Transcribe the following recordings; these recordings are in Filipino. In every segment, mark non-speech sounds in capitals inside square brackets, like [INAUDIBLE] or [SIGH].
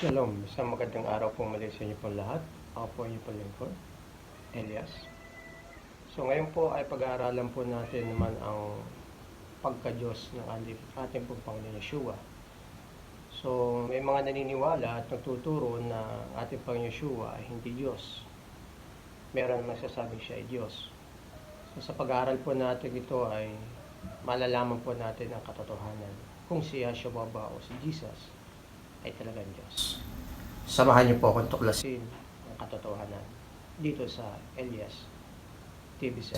Shalom, isang magandang araw po muli sa inyo po lahat. Ako po inyo po lingkod, Elias. So ngayon po ay pag-aaralan po natin naman ang pagka-Diyos ng ating, pong Panginoon Yeshua. So may mga naniniwala at nagtuturo na ang ating Panginoon Yeshua ay hindi Diyos. Meron naman sasabing siya ay Diyos. So sa pag-aaral po natin ito ay malalaman po natin ang katotohanan kung si Yeshua ba o si Jesus ay talagang Diyos. Samahan niyo po akong tuklasin ang katotohanan dito sa Elias TV7.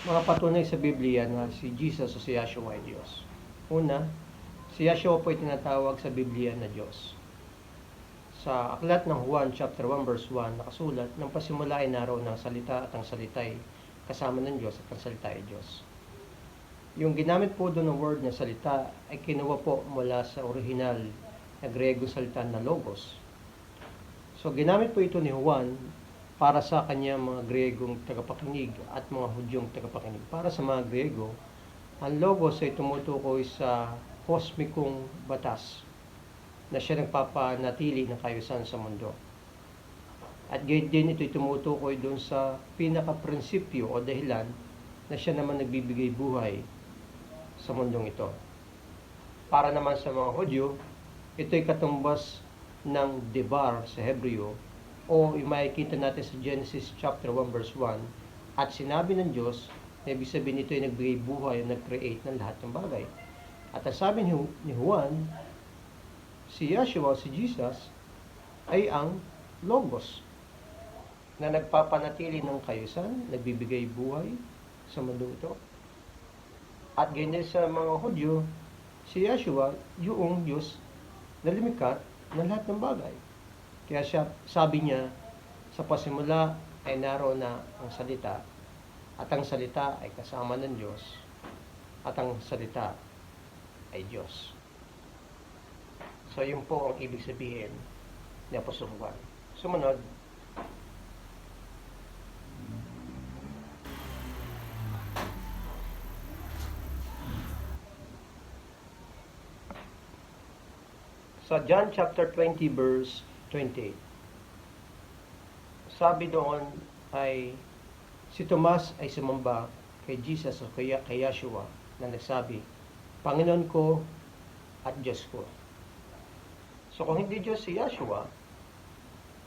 Mga patunay sa Biblia na si Jesus o si Yeshua ay Diyos. Una, si Yeshua po ay tinatawag sa Biblia na Diyos. Sa aklat ng Juan chapter 1 verse 1 nakasulat, nang pasimula ay naroon ng salita at ang salita ay kasama ng Diyos at ang salita ay Diyos. Yung ginamit po doon ng word na salita ay kinuha po mula sa original na Grego salita na logos. So ginamit po ito ni Juan para sa kanyang mga Gregong tagapakinig at mga Hudyong tagapakinig. Para sa mga Grego, ang logos ay tumutukoy sa kosmikong batas na siya nagpapanatili ng kayusan sa mundo. At gayon din ito tumutukoy doon sa pinaka-prinsipyo o dahilan na siya naman nagbibigay buhay sa mundong ito. Para naman sa mga Hudyo, ito'y katumbas ng debar sa Hebreo o makikita natin sa Genesis chapter 1 verse 1 at sinabi ng Diyos na ibig sabihin ito ay nagbigay buhay o nag-create ng lahat ng bagay. At ang sabi ni Juan, si Yeshua, si Jesus, ay ang Logos na nagpapanatili ng kayusan, nagbibigay buhay sa mundo ito. At ganyan sa mga Hudyo, si Yeshua, yung Diyos na limikat ng lahat ng bagay. Kaya siya, sabi niya, sa pasimula ay naroon na ang salita, at ang salita ay kasama ng Diyos, at ang salita ay Diyos. So, yun po ang ibig sabihin ni Apostol Juan. Sumunod, sa John chapter 20 verse 28. Sabi doon ay si Tomas ay sumamba kay Jesus o kay, kay Yeshua na nagsabi, Panginoon ko at Diyos ko. So kung hindi Diyos si Yeshua,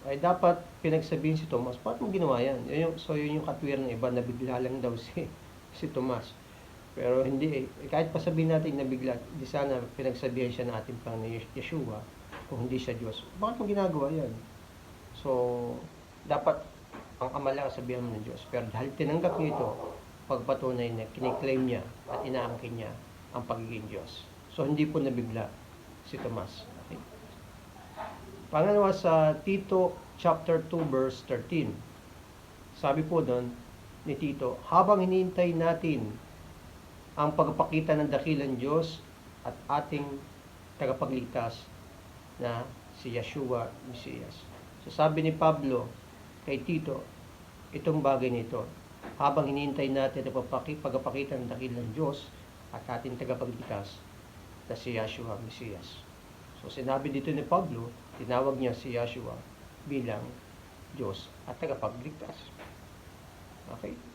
ay dapat pinagsabihin si Tomas, bakit mo ginawa yan? Yun yung, so yun yung katwiran ng iba, na bigla lang daw si, si Tomas. Pero hindi eh. Kahit pa sabihin natin na bigla, di sana pinagsabihan siya ng ating Panginoon Yeshua kung hindi siya Diyos. Bakit mo ginagawa yan? So, dapat ang ama lang ang sabihan mo ng Diyos. Pero dahil tinanggap niya ito, pagpatunay na kiniklaim niya at inaangkin niya ang pagiging Diyos. So, hindi po nabigla si Tomas. Okay? Pangalawa sa Tito chapter 2 verse 13. Sabi po doon ni Tito, habang hinihintay natin ang pagpakita ng dakilang Diyos at ating tagapagligtas na si Yeshua Mesias. So sabi ni Pablo kay Tito, itong bagay nito, habang hinihintay natin ang pagpaki- pagpakita ng dakilang Diyos at ating tagapagligtas na si Yeshua Mesias. So sinabi dito ni Pablo, tinawag niya si Yeshua bilang Diyos at tagapagligtas. Okay?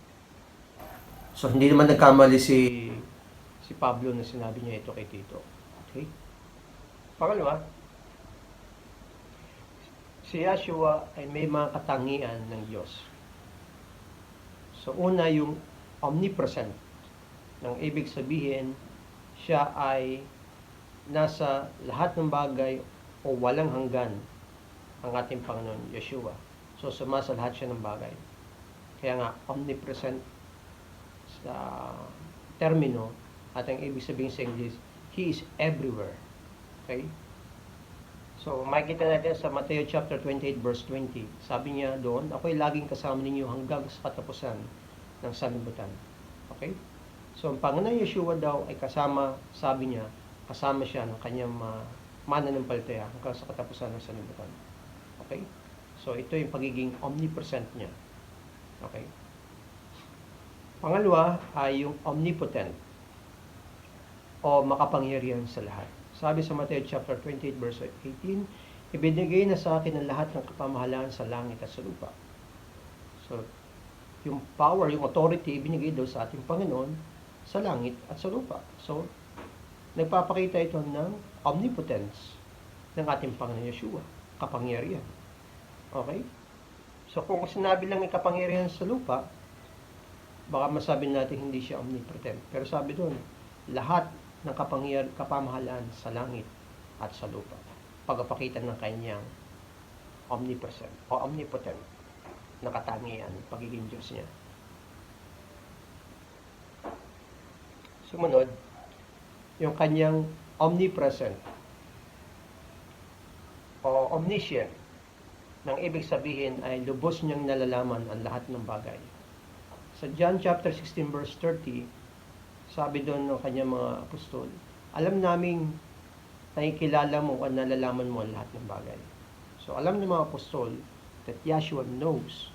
So hindi naman nagkamali si si Pablo na sinabi niya ito kay Tito. Okay? Pangalawa, si Yeshua ay may mga katangian ng Diyos. So una yung omnipresent. Nang ibig sabihin, siya ay nasa lahat ng bagay o walang hanggan ang ating Panginoon Yeshua. So sumasa lahat siya ng bagay. Kaya nga, omnipresent sa termino at ang ibig sabihin sa English, He is everywhere. Okay? So, makikita natin sa Matthew chapter 28 verse 20. Sabi niya doon, ako'y laging kasama ninyo hanggang sa katapusan ng sanlibutan. Okay? So, ang Panginoon Yeshua daw ay kasama, sabi niya, kasama siya ng kanyang uh, mananampalataya hanggang sa katapusan ng sanlibutan. Okay? So, ito yung pagiging omnipresent niya. Okay? Pangalawa ay yung omnipotent o makapangyarihan sa lahat. Sabi sa Matthew chapter 28 verse 18, ibinigay na sa akin ang lahat ng kapamahalaan sa langit at sa lupa. So, yung power, yung authority, ibinigay daw sa ating Panginoon sa langit at sa lupa. So, nagpapakita ito ng omnipotence ng ating Panginoon Yeshua, kapangyarihan. Okay? So, kung sinabi lang ng kapangyarihan sa lupa, baka masabi natin hindi siya omnipotent. Pero sabi doon, lahat ng kapangyar kapamahalaan sa langit at sa lupa. Pagpapakita ng kanyang omnipresent o omnipotent na katangian, pagiging Diyos niya. Sumunod, yung kanyang omnipresent o omniscient nang ibig sabihin ay lubos niyang nalalaman ang lahat ng bagay. Sa John chapter 16 verse 30, sabi doon ng kanyang mga apostol, alam naming nakikilala mo at nalalaman mo ang lahat ng bagay. So alam ng mga apostol that Yeshua knows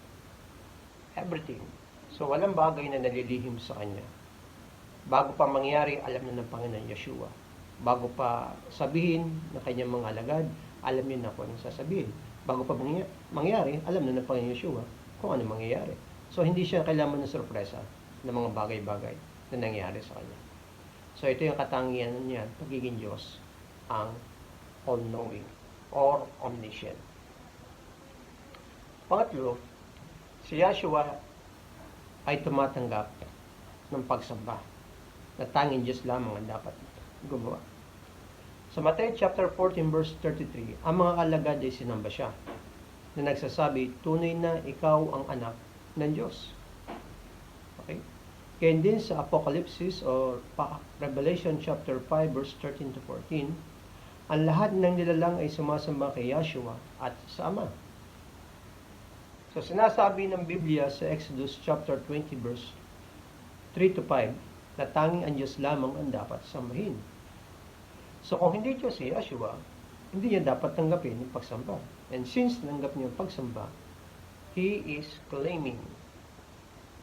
everything. So walang bagay na nalilihim sa kanya. Bago pa mangyari, alam na ng Panginoon Yeshua. Bago pa sabihin ng kanyang mga alagad, alam niya na kung anong sasabihin. Bago pa mangya- mangyari, alam na ng Panginoon Yeshua kung ano mangyayari. So hindi siya kailangan ng sorpresa ng mga bagay-bagay na nangyari sa kanya. So ito yung katangian niya, pagiging Diyos, ang all-knowing or omniscient. Pangatlo, si Yeshua ay tumatanggap ng pagsamba na tanging Diyos lamang ang dapat gumawa. Sa Matthew chapter 14 verse 33, ang mga alagad ay sinamba siya na nagsasabi, tunay na ikaw ang anak ng Diyos. Okay? Kaya din sa Apocalypse or Revelation chapter 5 verse 13 to 14, ang lahat ng nilalang ay sumasamba kay Yeshua at sa Ama. So sinasabi ng Biblia sa Exodus chapter 20 verse 3 to 5 na tanging ang Diyos lamang ang dapat sambahin. So kung hindi Diyos si Yeshua, hindi niya dapat tanggapin yung pagsamba. And since nanggap niya yung pagsamba, He is claiming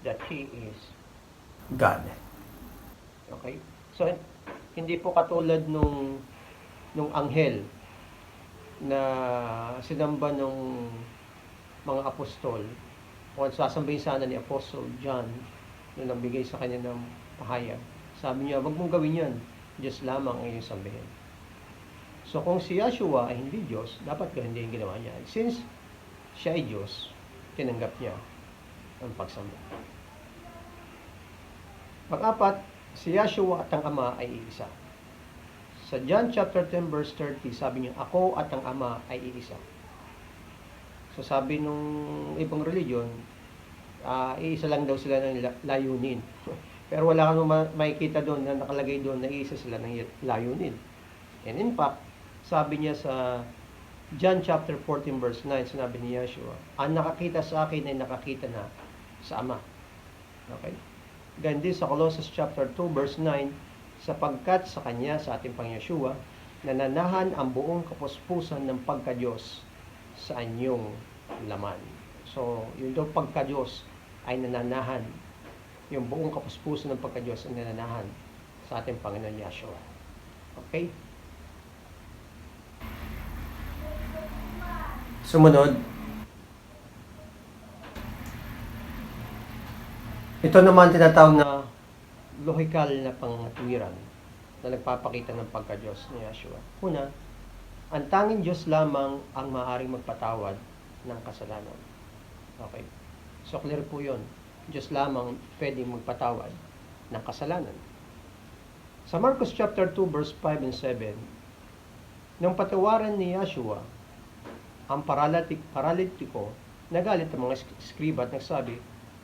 that He is God. Okay? So, hindi po katulad nung nung anghel na sinamba nung mga apostol o sasambahin sana ni Apostle John na nagbigay sa kanya ng pahayag. Sabi niya, wag mong gawin yan. Diyos lamang ang iyong sambahin. So kung si Yeshua ay hindi Diyos, dapat ka hindi yung ginawa niya. Since siya ay Diyos, tinanggap niya ang pagsamba. Pang-apat, si Yeshua at ang Ama ay iisa. Sa John chapter 10 verse 30, sabi niya, Ako at ang Ama ay iisa. So sabi nung ibang religion, ah, iisa lang daw sila ng la- layunin. [LAUGHS] Pero wala kang ma- makikita doon na nakalagay doon na iisa sila ng layunin. And in fact, sabi niya sa John chapter 14 verse 9, sinabi ni Yeshua, ang nakakita sa akin ay nakakita na sa Ama. Okay? Ganun din sa Colossus chapter 2 verse 9, sapagkat sa Kanya, sa ating Pang Yeshua, nananahan ang buong kapuspusan ng pagka-Diyos sa anyong laman. So, yung daw pagka-Diyos ay nananahan. Yung buong kapuspusan ng pagka-Diyos ay nananahan sa ating Panginoon Yeshua. Okay? Sumunod, ito naman tinatawag na lohikal na pangatwiran na nagpapakita ng pagka-Diyos ni Yeshua. Una, ang tanging Diyos lamang ang maaaring magpatawad ng kasalanan. Okay? So clear po yun. Diyos lamang pwedeng magpatawad ng kasalanan. Sa Marcos chapter 2 verse 5 and 7, nang patawaran ni Yeshua ang paralitik, paralitiko, nagalit ang mga sk- skriba at nagsabi,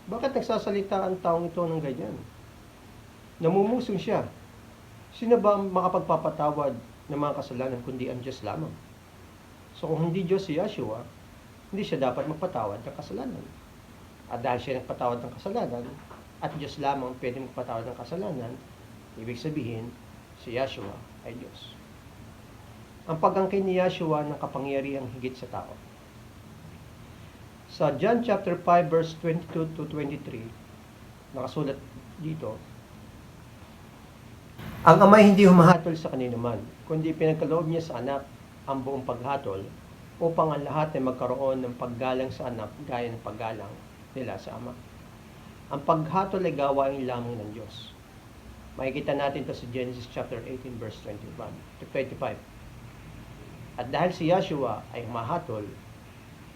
bakit nagsasalita ang taong ito ng ganyan? Namumusong siya. Sino ba makapagpapatawad ng mga kasalanan kundi ang Diyos lamang? So kung hindi Diyos si Yeshua, hindi siya dapat magpatawad ng kasalanan. At dahil siya nagpatawad ng kasalanan, at Diyos lamang pwede magpatawad ng kasalanan, ibig sabihin, si Yeshua ay Diyos. Ang pagangkin ni Yeshua ng kapangyarihang higit sa tao. Sa John chapter 5 verse 22 to 23, nakasulat dito, ang amay hindi humahatol sa kanino man, kundi pinagkaloob niya sa anak ang buong paghatol upang ang lahat ay magkaroon ng paggalang sa anak gaya ng paggalang nila sa ama. Ang paghatol ay gawain lamang ng Diyos. Makikita natin ito sa Genesis chapter 18 verse 21 to 25. At dahil si Yahshua ay mahatol,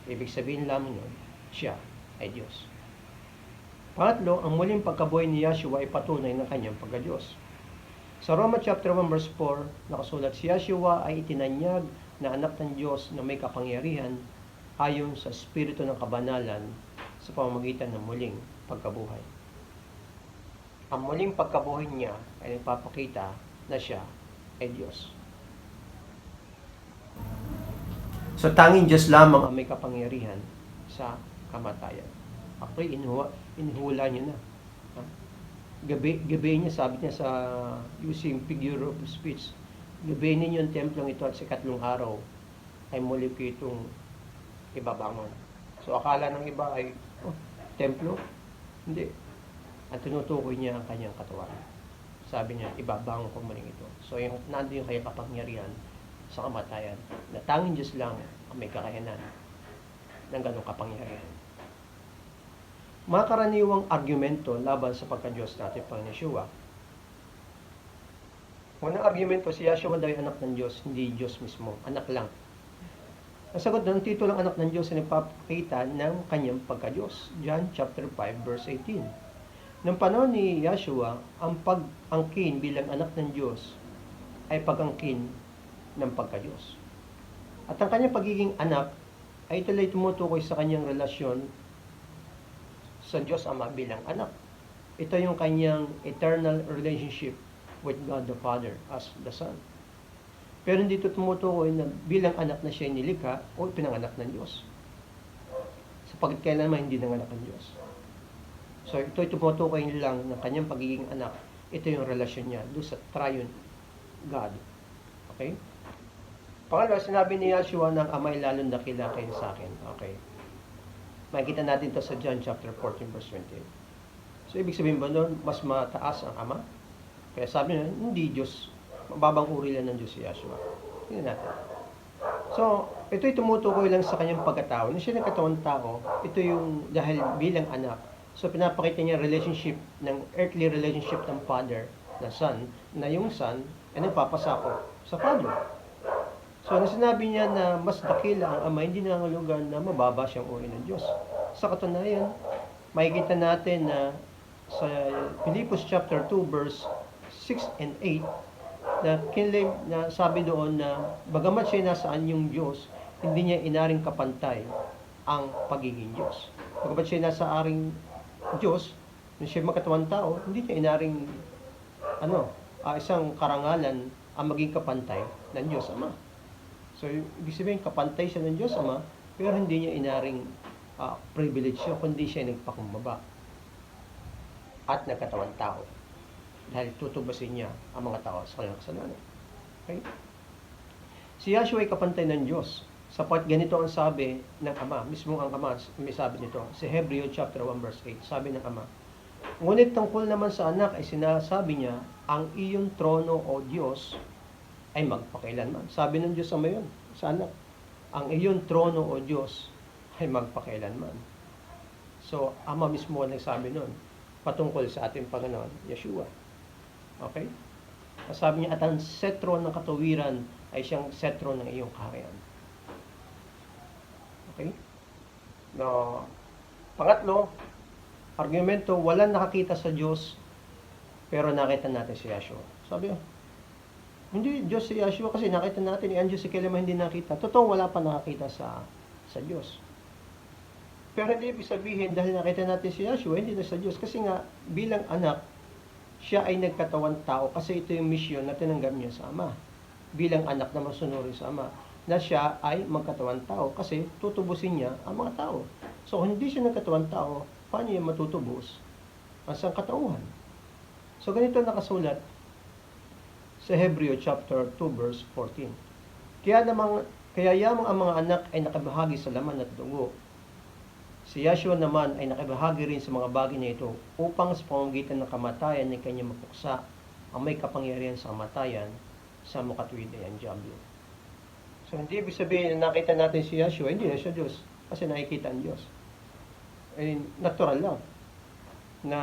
ibig sabihin lamang nun, siya ay Diyos. Pangatlo, ang muling pagkabuhay ni Yahshua ay patunay ng kanyang pagka-Diyos. Sa Roma chapter 1 verse 4, nakasulat si Yahshua ay itinanyag na anak ng Diyos na may kapangyarihan ayon sa espiritu ng kabanalan sa pamamagitan ng muling pagkabuhay. Ang muling pagkabuhay niya ay nagpapakita na siya ay Diyos. So tanging Diyos lamang ang may kapangyarihan sa kamatayan. Ako inuha, inuhula niya na. Ha? Gabi, gabi niya, sabi niya sa using figure of speech, gabi ninyo ang templong ito at sa ikatlong araw ay muli ko itong ibabangon. So akala ng iba ay, oh, templo? Hindi. Ang tinutukoy niya ang kanyang katawan. Sabi niya, ibabangon ko muli ito. So yung, nandun yung kanyang kapangyarihan sa kamatayan na tanging Diyos lang ang may kakayanan ng ganong kapangyarihan. Mga karaniwang argumento laban sa pagka-Diyos natin pang Yeshua. Unang argumento, si Yeshua daw anak ng Diyos, hindi Diyos mismo, anak lang. Ang sagot ng titulo ng anak ng Diyos ay nagpapakita ng kanyang pagka-Diyos. John chapter 5 verse 18. Nang panahon ni Yeshua, ang pag-angkin bilang anak ng Diyos ay pag-angkin ng pagka-Diyos. At ang kanyang pagiging anak ay ito'y tumutukoy sa kanyang relasyon sa Diyos Ama bilang anak. Ito yung kanyang eternal relationship with God the Father as the Son. Pero hindi ito tumutukoy na bilang anak na siya nilikha o pinanganak ng Diyos. Sapagkat kailan naman hindi nanganak ng Diyos. So ito tumutukoy lang ng kanyang pagiging anak. Ito yung relasyon niya doon sa triune God. Okay? Pangalawa, sinabi ni Yahshua ng amay lalong dakila kayo sa akin. Okay. Makikita natin to sa John chapter 14 verse 28. So, ibig sabihin ba doon, mas mataas ang ama? Kaya sabi niya, hindi Diyos. Mababang uri lang ng Diyos si Yahshua. Tingnan natin. So, ito'y tumutukoy lang sa kanyang pagkatao. Nung siya nagkatawang tao, ito yung dahil bilang anak. So, pinapakita niya relationship ng earthly relationship ng father na son, na yung son ay nagpapasako sa father. So, nang sinabi niya na mas dakila ang ama, hindi nangangulugan na mababa siyang uri ng Diyos. Sa katunayan, makikita natin na sa Philippians chapter 2 verse 6 and 8 na kinlay na sabi doon na bagamat siya nasaan yung Diyos, hindi niya inaring kapantay ang pagiging Diyos. Bagamat siya nasa aring Diyos, nung siya magkatawang tao, hindi niya inaring ano, ah, isang karangalan ang maging kapantay ng Diyos Ama. So, ibig sabihin, kapantay siya ng Diyos Ama, pero hindi niya inaring uh, privilege siya, kundi siya nagpakumbaba at nagkatawang tao. Dahil tutubasin niya ang mga tao sa kanyang kasalanan. Okay? Si Yahshua ay kapantay ng Diyos. Sapat ganito ang sabi ng Ama, mismo ang Ama, may sabi nito, si Hebreo chapter 1 verse 8, sabi ng Ama, Ngunit tungkol naman sa anak ay sinasabi niya, ang iyong trono o Diyos ay magpakailanman. Sabi ng Diyos Ama yun, sa anak, ang iyong trono o Diyos ay magpakailanman. So, Ama mismo ang nagsabi nun, patungkol sa ating Panginoon, Yeshua. Okay? Sabi niya, at ang setro ng katuwiran ay siyang setro ng iyong kaharian. Okay? No, pangatlo, argumento, walang nakakita sa Diyos, pero nakita natin si Yeshua. Sabi niya, hindi Diyos si Yeshua kasi nakita natin, eh, ang Diyos si Kailanman hindi nakita. Totoo, wala pa nakakita sa sa Diyos. Pero hindi ibig sabihin, dahil nakita natin si Yeshua, hindi na sa Diyos. Kasi nga, bilang anak, siya ay nagkatawan tao kasi ito yung mission na tinanggap niya sa Ama. Bilang anak na masunurin sa Ama na siya ay magkatawan tao kasi tutubusin niya ang mga tao. So, hindi siya nagkatawan tao, paano niya matutubos ang sangkatauhan? So, ganito nakasulat sa Hebreo chapter 2 verse 14. Kaya namang kaya yamang ang mga anak ay nakabahagi sa laman at dugo. Si Yahshua naman ay nakabahagi rin sa mga bagay na ito upang sa pamamagitan ng kamatayan ng kanyang mapuksa ang may kapangyarihan sa kamatayan sa mukatwid ay ang Diablo. So hindi ibig sabihin na nakita natin si Yeshua, hindi na siya Diyos. Kasi nakikita ang Diyos. Eh, natural lang na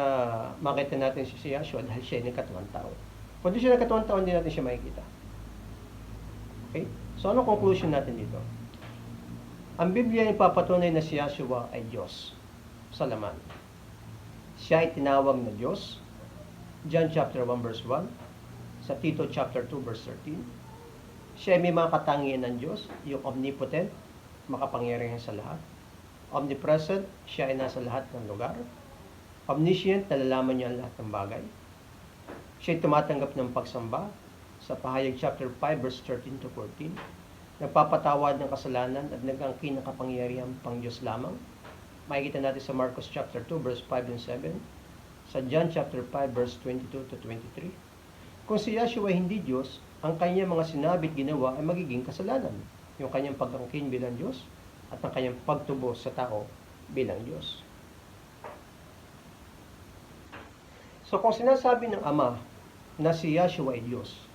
makita natin si, Yeshua dahil siya ay nagkatuwang tao. Kung di siya nagkatuwang tao, hindi natin siya makikita. Okay? So ano conclusion natin dito? Ang Biblia ay papatunay na si Yeshua ay Diyos sa laman. Siya ay tinawag na Diyos. John chapter 1 verse 1. Sa Tito chapter 2 verse 13. Siya ay may mga katangian ng Diyos, yung omnipotent, makapangyarihan sa lahat. Omnipresent, siya ay nasa lahat ng lugar. Omniscient, nalalaman niya ang lahat ng bagay. Siya tumatanggap ng pagsamba sa pahayag chapter 5 verse 13 to 14. Nagpapatawad ng kasalanan at nagangkin ng kapangyarihan pang Diyos lamang. Makikita natin sa Marcos chapter 2 verse 5 and 7. Sa John chapter 5 verse 22 to 23. Kung si Yeshua ay hindi Diyos, ang kanyang mga sinabi at ginawa ay magiging kasalanan. Yung kanyang pagangkin bilang Diyos at ang kanyang pagtubo sa tao bilang Diyos. So kung sinasabi ng Ama na si Yeshua ay Diyos,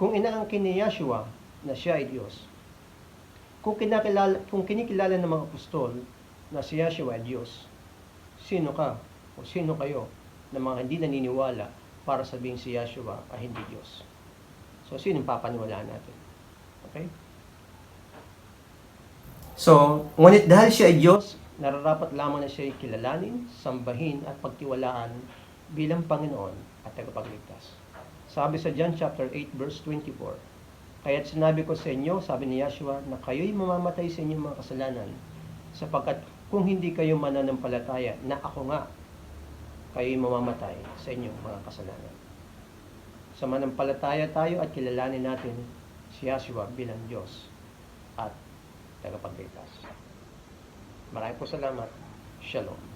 kung inaangkin ni Yeshua na siya ay Diyos, kung, kinakilala, kung kinikilala ng mga apostol na si Yeshua ay Diyos, sino ka o sino kayo na mga hindi naniniwala para sabihin si Yeshua ay hindi Diyos? So, sino papaniwalaan natin? Okay? So, ngunit dahil siya ay Diyos, nararapat lamang na siya ay kilalanin, sambahin at pagtiwalaan bilang Panginoon at tagapagligtas. Sabi sa John chapter 8 verse 24, Kaya't sinabi ko sa inyo, sabi ni Yeshua, na kayo'y mamamatay sa inyong mga kasalanan, sapagkat kung hindi kayo mananampalataya na ako nga, kayo'y mamamatay sa inyong mga kasalanan. Sa manampalataya tayo at kilalanin natin si Yeshua bilang Diyos at tagapagligtas. Maraming po salamat. Shalom.